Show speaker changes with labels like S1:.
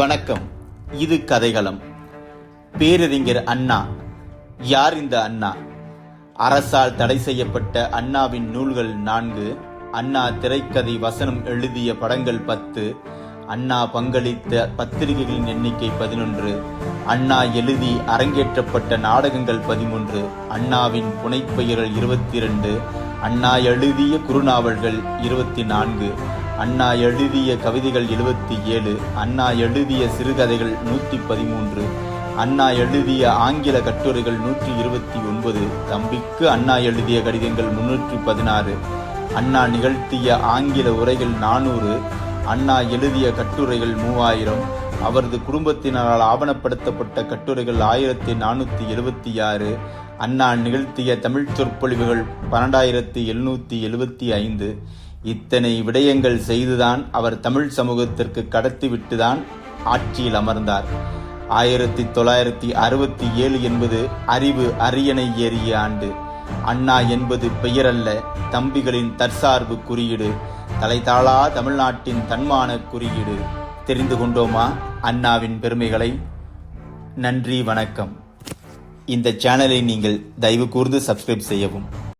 S1: வணக்கம். இது கதைகளம். பேரறிஞர் அண்ணா. யார் இந்த அண்ணா? அரசால் தடை செய்யப்பட்ட அண்ணாவின் நூல்கள் நான்கு. அண்ணா திரைக்கதை வசனம் எழுதிய படங்கள் பத்து. அண்ணா பங்களித்த பத்திரிகைகளின் எண்ணிக்கை பதினொன்று. அண்ணா எழுதி அரங்கேற்றப்பட்ட நாடகங்கள் பதிமூன்று. அண்ணாவின் புனைப்பெயர்கள் இருபத்தி இரண்டு. அண்ணா எழுதிய குறுநாவல்கள் இருபத்தி நான்கு. அண்ணா எழுதிய கவிதைகள் எழுபத்தி ஏழு அண்ணா எழுதிய சிறுகதைகள் நூற்றி பதிமூன்று அண்ணா எழுதிய ஆங்கில கட்டுரைகள் நூற்றி இருபத்தி ஒன்பது தம்பிக்கு அண்ணா எழுதிய கடிதங்கள் முன்னூற்றி பதினாறு அண்ணா நிகழ்த்திய ஆங்கில உரைகள் நானூறு அண்ணா எழுதிய கட்டுரைகள் மூவாயிரம் அவரது குடும்பத்தினரால் ஆவணப்படுத்தப்பட்ட கட்டுரைகள் ஆயிரத்தி நானூற்றி எழுபத்தி ஆறு அண்ணா நிகழ்த்திய தமிழ் சொற்பொழிவுகள் பன்னெண்டாயிரத்தி எழுநூற்றி எழுபத்தி ஐந்து. இத்தனை விடயங்கள் செய்துதான் அவர் தமிழ் சமூகத்திற்கு கடத்திவிட்டுதான் ஆட்சியில் அமர்ந்தார். ஆயிரத்தி தொள்ளாயிரத்தி அறுபத்தி ஏழு என்பது அறிவு அரியணை ஏறிய ஆண்டு. அண்ணா என்பது பெயரல்ல தம்பிகளின் தற்சார்பு குறியீடு. தலைதாளா தமிழ்நாட்டின் தன்மான குறியீடு. தெரிந்து கொண்டோமா அண்ணாவின் பெருமைகளை? நன்றி வணக்கம். இந்த சேனலை நீங்கள் தயவு கூர்ந்து சப்ஸ்கிரைப் செய்யவும்.